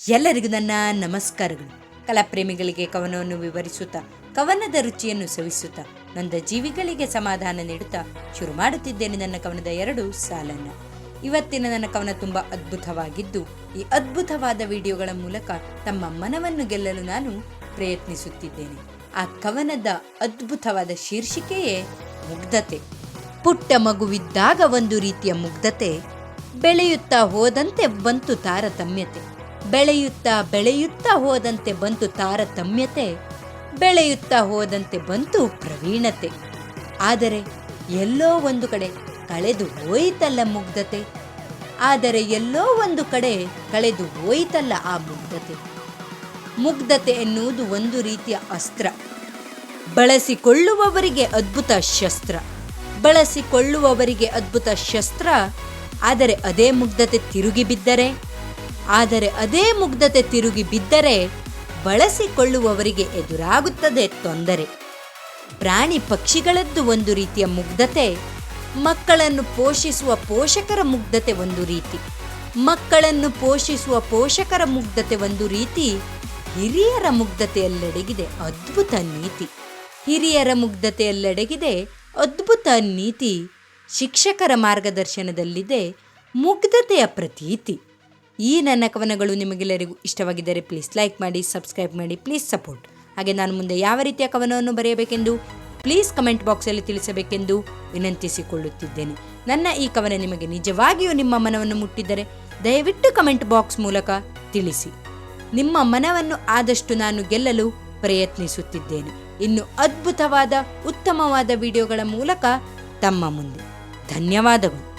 ಎಲ್ಲರಿಗೂ ನನ್ನ ನಮಸ್ಕಾರಗಳು. ಕಲಾಪ್ರೇಮಿಗಳಿಗೆ ಕವನವನ್ನು ವಿವರಿಸುತ್ತಾ, ಕವನದ ರುಚಿಯನ್ನು ಸವಿಸುತ್ತಾ, ನಂದ ಜೀವಿಗಳಿಗೆ ಸಮಾಧಾನ ನೀಡುತ್ತಾ ಶುರು ಮಾಡುತ್ತಿದ್ದೇನೆ ನನ್ನ ಕವನದ ಎರಡು ಸಾಲನ್ನ. ಇವತ್ತಿನ ನನ್ನ ಕವನ ತುಂಬಾ ಅದ್ಭುತವಾಗಿದ್ದು, ಈ ಅದ್ಭುತವಾದ ವಿಡಿಯೋಗಳ ಮೂಲಕ ತಮ್ಮ ಮನವನ್ನು ಗೆಲ್ಲಲು ನಾನು ಪ್ರಯತ್ನಿಸುತ್ತಿದ್ದೇನೆ. ಆ ಕವನದ ಅದ್ಭುತವಾದ ಶೀರ್ಷಿಕೆಯೇ ಮುಗ್ಧತೆ. ಪುಟ್ಟ ಮಗುವಿದ್ದಾಗ ಒಂದು ರೀತಿಯ ಮುಗ್ಧತೆ, ಬೆಳೆಯುತ್ತಾ ಹೋದಂತೆ ಬಂತು ತಾರತಮ್ಯತೆ. ಬೆಳೆಯುತ್ತಾ ಬೆಳೆಯುತ್ತಾ ಹೋದಂತೆ ಬಂತು ತಾರತಮ್ಯತೆ, ಬೆಳೆಯುತ್ತಾ ಹೋದಂತೆ ಬಂತು ಪ್ರವೀಣತೆ. ಆದರೆ ಎಲ್ಲೋ ಒಂದು ಕಡೆ ಕಳೆದು ಹೋಯಿತಲ್ಲ ಮುಗ್ಧತೆ. ಆದರೆ ಎಲ್ಲೋ ಒಂದು ಕಡೆ ಕಳೆದು ಹೋಯಿತಲ್ಲ ಆ ಮುಗ್ಧತೆ. ಮುಗ್ಧತೆ ಎನ್ನುವುದು ಒಂದು ರೀತಿಯ ಅಸ್ತ್ರ. ಬಳಸಿಕೊಳ್ಳುವವರಿಗೆ ಅದ್ಭುತ ಶಸ್ತ್ರ. ಬಳಸಿಕೊಳ್ಳುವವರಿಗೆ ಅದ್ಭುತ ಶಸ್ತ್ರ, ಆದರೆ ಅದೇ ಮುಗ್ಧತೆ ತಿರುಗಿ ಬಿದ್ದರೆ ಆದರೆ ಅದೇ ಮುಗ್ಧತೆ ತಿರುಗಿ ಬಿದ್ದರೆ ಬಳಸಿಕೊಳ್ಳುವವರಿಗೆ ಎದುರಾಗುತ್ತದೆ ತೊಂದರೆ. ಪ್ರಾಣಿ ಪಕ್ಷಿಗಳದ್ದು ಒಂದು ರೀತಿಯ ಮುಗ್ಧತೆ, ಮಕ್ಕಳನ್ನು ಪೋಷಿಸುವ ಪೋಷಕರ ಮುಗ್ಧತೆ ಒಂದು ರೀತಿ. ಮಕ್ಕಳನ್ನು ಪೋಷಿಸುವ ಪೋಷಕರ ಮುಗ್ಧತೆ ಒಂದು ರೀತಿ, ಹಿರಿಯರ ಮುಗ್ಧತೆಯಲ್ಲಡಗಿದೆ ಅದ್ಭುತ ನೀತಿ. ಹಿರಿಯರ ಮುಗ್ಧತೆಯಲ್ಲಡಗಿದೆ ಅದ್ಭುತ ನೀತಿ. ಶಿಕ್ಷಕರ ಮಾರ್ಗದರ್ಶನದಲ್ಲಿದೆ ಮುಗ್ಧತೆಯ ಪ್ರತೀತಿ. ಈ ನನ್ನ ಕವನಗಳು ನಿಮಗೆಲ್ಲರಿಗೂ ಇಷ್ಟವಾಗಿದ್ದರೆ ಪ್ಲೀಸ್ ಲೈಕ್ ಮಾಡಿ ಸಬ್ಸ್ಕ್ರೈಬ್ ಮಾಡಿ ಪ್ಲೀಸ್ ಸಪೋರ್ಟ್ ಹಾಗೆ ನಾನು ಮುಂದೆ ಯಾವ ರೀತಿಯ ಕವನವನ್ನು ಬರೆಯಬೇಕೆಂದು ಪ್ಲೀಸ್ ಕಮೆಂಟ್ ಬಾಕ್ಸಲ್ಲಿ ತಿಳಿಸಬೇಕೆಂದು ವಿನಂತಿಸಿಕೊಳ್ಳುತ್ತಿದ್ದೇನೆ. ನನ್ನ ಈ ಕವನ ನಿಮಗೆ ನಿಜವಾಗಿಯೂ ನಿಮ್ಮ ಮನವನ್ನು ಮುಟ್ಟಿದ್ದರೆ ದಯವಿಟ್ಟು ಕಮೆಂಟ್ ಬಾಕ್ಸ್ ಮೂಲಕ ತಿಳಿಸಿ. ನಿಮ್ಮ ಮನವನ್ನು ಆದಷ್ಟು ನಾನು ಗೆಲ್ಲಲು ಪ್ರಯತ್ನಿಸುತ್ತಿದ್ದೇನೆ. ಇನ್ನು ಅದ್ಭುತವಾದ, ಉತ್ತಮವಾದ ವಿಡಿಯೋಗಳ ಮೂಲಕ ತಮ್ಮ ಮುಂದೆ. ಧನ್ಯವಾದಗಳು.